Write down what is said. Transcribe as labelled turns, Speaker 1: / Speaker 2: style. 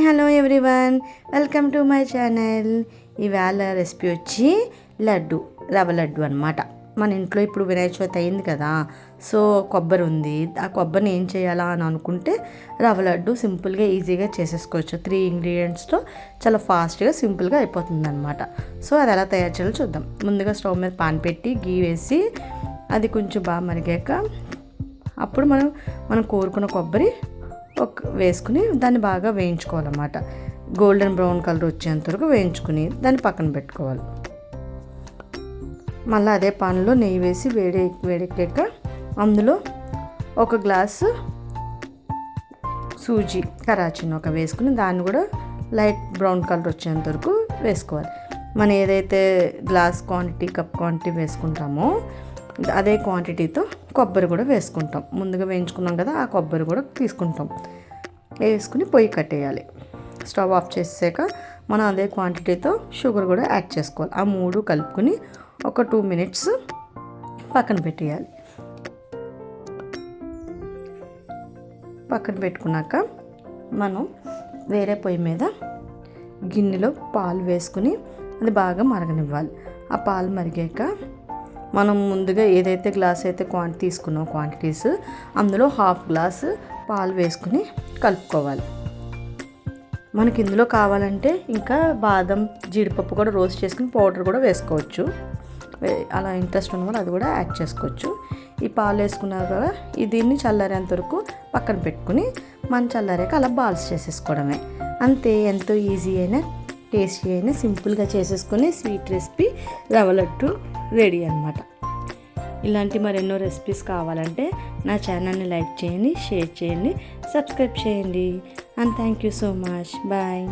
Speaker 1: Hi hello everyone. Welcome to my channel. ఇవాళ recipe వచ్చి లడ్డు రవ్వ లడ్డు అనమాట మన ఇంట్లో ఇప్పుడు వినాయక చవితి అయింది కదా సో కొబ్బరి ఉంది. ఆ కొబ్బరిని ఏం చేయాలా అని అనుకుంటే రవ్వ లడ్డు సింపుల్గా ఈజీగా చేసేసుకోవచ్చు. త్రీ ఇంగ్రీడియంట్స్తో చాలా ఫాస్ట్గా సింపుల్గా అయిపోతుంది అనమాట సో అది ఎలా తయారు చేయాలో చూద్దాం. ముందుగా స్టవ్ మీద పాన్ పెట్టి గీ వేసి అది కొంచెం బాగా మరిగాక అప్పుడు మనం మనం కోరుకున్న కొబ్బరి ఒక వేసుకుని దాన్ని బాగా వేయించుకోవాలన్నమాట. గోల్డెన్ బ్రౌన్ కలర్ వచ్చేంత వరకు వేయించుకుని దాన్ని పక్కన పెట్టుకోవాలి. మళ్ళీ అదే పాన్లో నెయ్యి వేసి వేడి వేడెక్కాక అందులో ఒక గ్లాసు సూజీ కరాచీని ఒక వేసుకుని దాన్ని కూడా లైట్ బ్రౌన్ కలర్ వచ్చేంత వరకు వేసుకోవాలి. మనం ఏదైతే గ్లాస్ క్వాంటిటీ కప్ క్వాంటిటీ వేసుకుంటామో అదే క్వాంటిటీతో కొబ్బరి కూడా వేసుకుంటాం. ముందుగా వేయించుకున్నాం కదా ఆ కొబ్బరి కూడా తీసుకుంటాం. వేసుకుని పొయ్యి కట్టేయాలి. స్టవ్ ఆఫ్ చేసాక మనం అదే క్వాంటిటీతో షుగర్ కూడా యాడ్ చేసుకోవాలి. ఆ మూడు కలుపుకొని ఒక టూ మినిట్స్ పక్కన పెట్టేయాలి. పక్కన పెట్టుకున్నాక మనం వేరే పొయ్యి మీద గిన్నెలో పాలు వేసుకుని అది బాగా మరగనివ్వాలి. ఆ పాలు మరిగాక మనం ముందుగా ఏదైతే గ్లాస్ అయితే క్వాంటిటీ తీసుకున్నాం క్వాంటిటీస్ అందులో హాఫ్ గ్లాస్ పాలు వేసుకుని కలుపుకోవాలి. మనకి ఇందులో కావాలంటే ఇంకా బాదం జీడిపప్పు కూడా రోస్ట్ చేసుకుని పౌడర్ కూడా వేసుకోవచ్చు. అలా ఇంట్రెస్ట్ ఉన్న వాళ్ళు అది కూడా యాడ్ చేసుకోవచ్చు. ఈ పాలు వేసుకున్నారు కదా ఈ దీన్ని చల్లారేంత వరకు పక్కన పెట్టుకుని మన చల్లారాక అలా బాల్స్ చేసేసుకోవడమే. అంతే ఎంతో ఈజీ అయినా టేస్టీ అయినా సింపుల్గా చేసేసుకుని స్వీట్ రెసిపీ రవ్వ లడ్డు రెడీ అనమాట ఇలాంటి మరెన్నో రెసిపీస్ కావాలంటే నా ఛానల్ని లైక్ చేయండి షేర్ చేయండి సబ్స్క్రైబ్ చేయండి. And thank you so much. Bye.